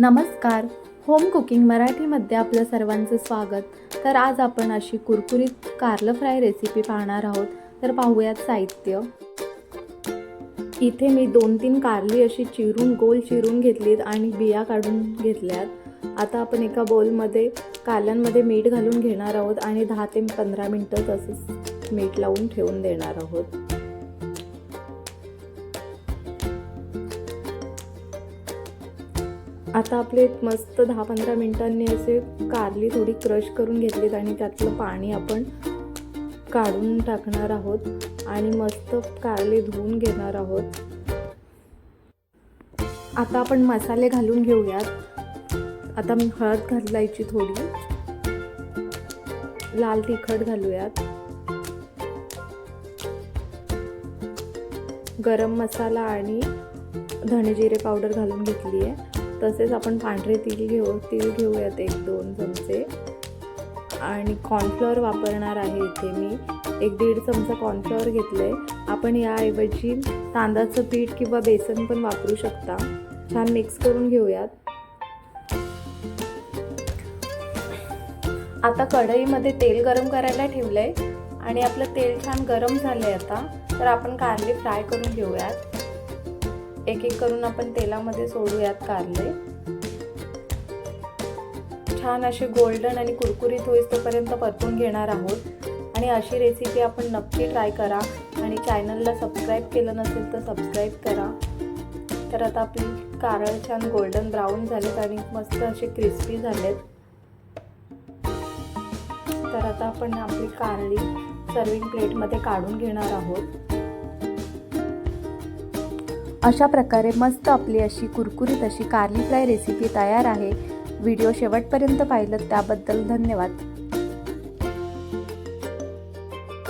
नमस्कार. Home cooking मराठीमध्ये आपलं सर्वांचं स्वागत. तर आज आपण अशी कुरकुरीत कारलं फ्राय रेसिपी पाहणार आहोत. तर पाहूयात साहित्य. इथे मी दोन तीन कारली अशी चिरून गोल चिरून घेतलीत आणि बिया काढून घेतल्यात. आता आपण एका बोलमध्ये कारल्यांमध्ये मीठ घालून घेणार आहोत आणि दहा ते पंधरा मिनटं तसंच मीठ लावून ठेवून देणार आहोत. आता आपले मस्त दहा पंधरा मिनिटांनी असे कारली थोडी क्रश करून घेतलीत आणि त्यातलं पाणी आपण काढून टाकणार आहोत आणि मस्त कारली धुवून घेणार आहोत. आता आपण मसाले घालून घेऊयात. आता मी हळद घालायची थोडी. लाल तिखट घालूयात. गरम मसाला आणि धणेजिरे पावडर घालून घेतली आहे तसेच आपण पांढरे तिल घेऊ तिल घेऊयात एक दोन चमचे. आणि कॉर्नफ्लॉवर वापरणार आहे इथे मी. एक दीड चमचा कॉर्नफ्लॉवर घेतलं आहे आपण याऐवजी तांदळाचं पीठ किंवा बेसन पण वापरू शकता. छान मिक्स करून घेऊयात. आता कढईमध्ये तेल गरम करायला ठेवलं आहे आणि आपलं तेल छान गरम झालं आहे आता. तर आपण कांदे फ्राय करून घेऊयात. एक एक करून आपण तेलामध्ये सोडूयात कारले. छान असे गोल्डन आणि कुरकुरीत होईस तोपर्यंत परतून घेणार आहोत. आणि अशी रेसिपी आपण नक्की ट्राय करा. आणि चॅनलला सबस्क्राईब केलं नसेल तर सबस्क्राईब करा. तर आता आपली कारळ छान गोल्डन ब्राऊन झालेत आणि मस्त असे क्रिस्पी झालेत. तर आता आपण आपली कारली सर्विंग प्लेटमध्ये काढून घेणार आहोत. अशा प्रकारे मस्त आपली अशी कुरकुरीत अशी कार्ली फ्राय रेसिपी तयार आहे. व्हिडिओ शेवटपर्यंत पाहिलं त्याबद्दल धन्यवाद.